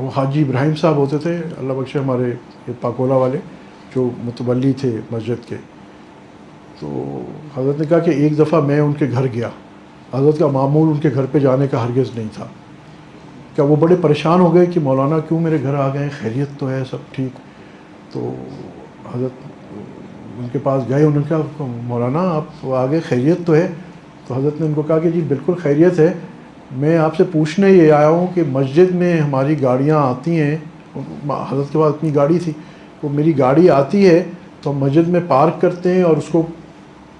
वो हाजी इब्राहिम साहब होते थे, अल्लाह बख्शे हमारे ये पाकोला वाले, जो मुतवली थे मस्जिद के। तो हज़रत ने कहा कि एक दफ़ा मैं उनके घर गया। हज़रत का मामूल उनके घर पे जाने का हरगज़ नहीं था। क्या वो बड़े परेशान हो गए कि मौलाना क्यों मेरे घर आ गए? खैरियत तो है, सब ठीक। तो हज़रत उनके पास गए, उन्होंने कहा, मौलाना, आप आ गए खैरियत तो है। तो हज़रत ने उनको कहा कि, जी, बिल्कुल खैरियत है। मैं आपसे पूछने ये आया हूँ कि मस्जिद में हमारी गाड़ियाँ आती हैं। हज़रत के पास अपनी गाड़ी थी, वो मेरी गाड़ी आती है तो हम मस्जिद में पार्क करते हैं और उसको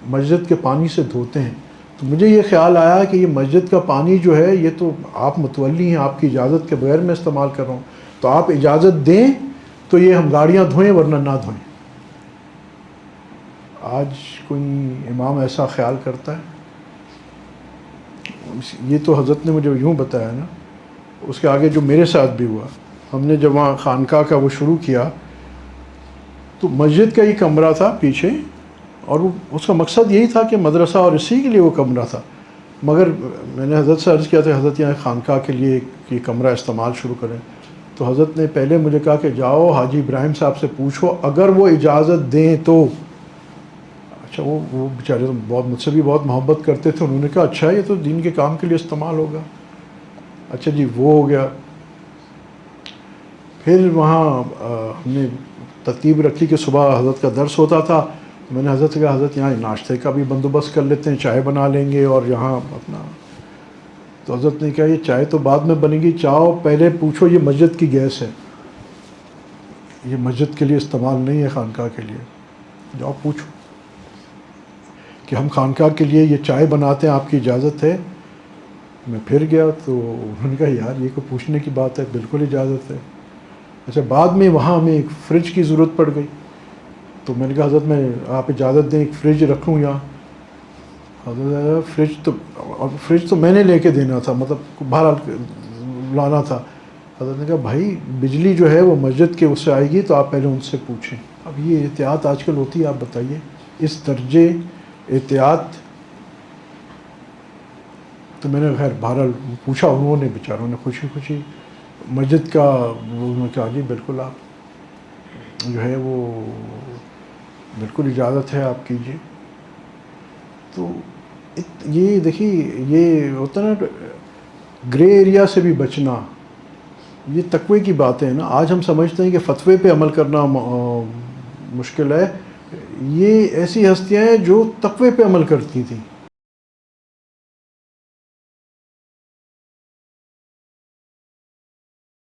मस्जिद के पानी से धोते हैं। तो मुझे ये ख्याल आया कि ये मस्जिद का पानी जो है, ये तो आप मुतवली हैं, आपकी इजाज़त के बगैर मैं इस्तेमाल कर रहा हूँ। तो आप इजाज़त दें तो ये हम गाड़ियाँ धोएँ वरना ना धोएँ। आज कोई इमाम ऐसा ख्याल करता है? ये तो हज़रत ने मुझे यूँ बताया ना, उसके आगे जो मेरे साथ भी हुआ, हमने जब वहाँ खानका का वो शुरू किया तो मस्जिद का ही कमरा था पीछे, और वो उसका मकसद यही था कि मदरसा और इसी के लिए वो कमरा था। मगर मैंने हज़रत से अर्ज़ किया था, हज़रत यहाँ खानका के लिए ये कमरा इस्तेमाल शुरू करें। तो हज़रत ने पहले मुझे कहा कि जाओ, हाजी इब्राहिम साहब से पूछो, अगर वो इजाज़त दें तो। अच्छा वो वो बेचारे तो बहुत, मुझसे भी बहुत मोहब्बत करते थे, उन्होंने कहा अच्छा ये तो दिन के काम के लिए इस्तेमाल होगा। अच्छा जी, वो हो गया। फिर वहाँ हमने तरतीब रखी कि सुबह हज़रत का दर्स होता था। मैंने हज़रत कहा, हज़रत, यहाँ नाश्ते का भी बंदोबस्त कर लेते हैं, चाय बना लेंगे और यहाँ अपना तो हज़रत ने कहा, ये चाय तो बाद में बनेगी चाहो पहले पूछो, ये मस्जिद की गैस है। ये मस्जिद के लिए इस्तेमाल नहीं है खानका के लिए। जाओ, पूछो। कि हम खानका के लिए ये चाय बनाते हैं, आपकी इजाज़त है। मैं फिर गया तो उन्होंने कहा, यार, ये को पूछने की बात है, बिल्कुल इजाज़त है। अच्छा बाद में वहाँ हमें एक फ्रिज की ज़रूरत पड़ गई। तो मैंने कहा, हज़रत, मैं, आप इजाज़त दें, एक फ्रिज रखूँ यहाँ? हज़रत, फ्रिज तो फ्रिज तो मैंने लेके देना था मतलब बहरहाल लाना था। हज़रत ने कहा, भाई, बिजली जो है वो मस्जिद के उससे आएगी तो आप पहले उनसे पूछें। अब ये एहतियात आजकल होती है, आप बताइए। इस दर्जे एहतियात। तो मैंने खैर बहरहाल पूछा उन्होंने, बेचारों ने खुशी खुशी मस्जिद का, उन्होंने कहा, जी, बिल्कुल आप जो है वो बिल्कुल इजाज़त है आप कीजिए तो ये देखिए, ये होता ना, ग्रे एरिया से भी बचना, ये तकवे की बातें हैं ना। आज हम समझते हैं कि फतवे पे अमल करना मुश्किल है। ये ऐसी हस्तियाँ हैं जो तकवे पे अमल करती थी।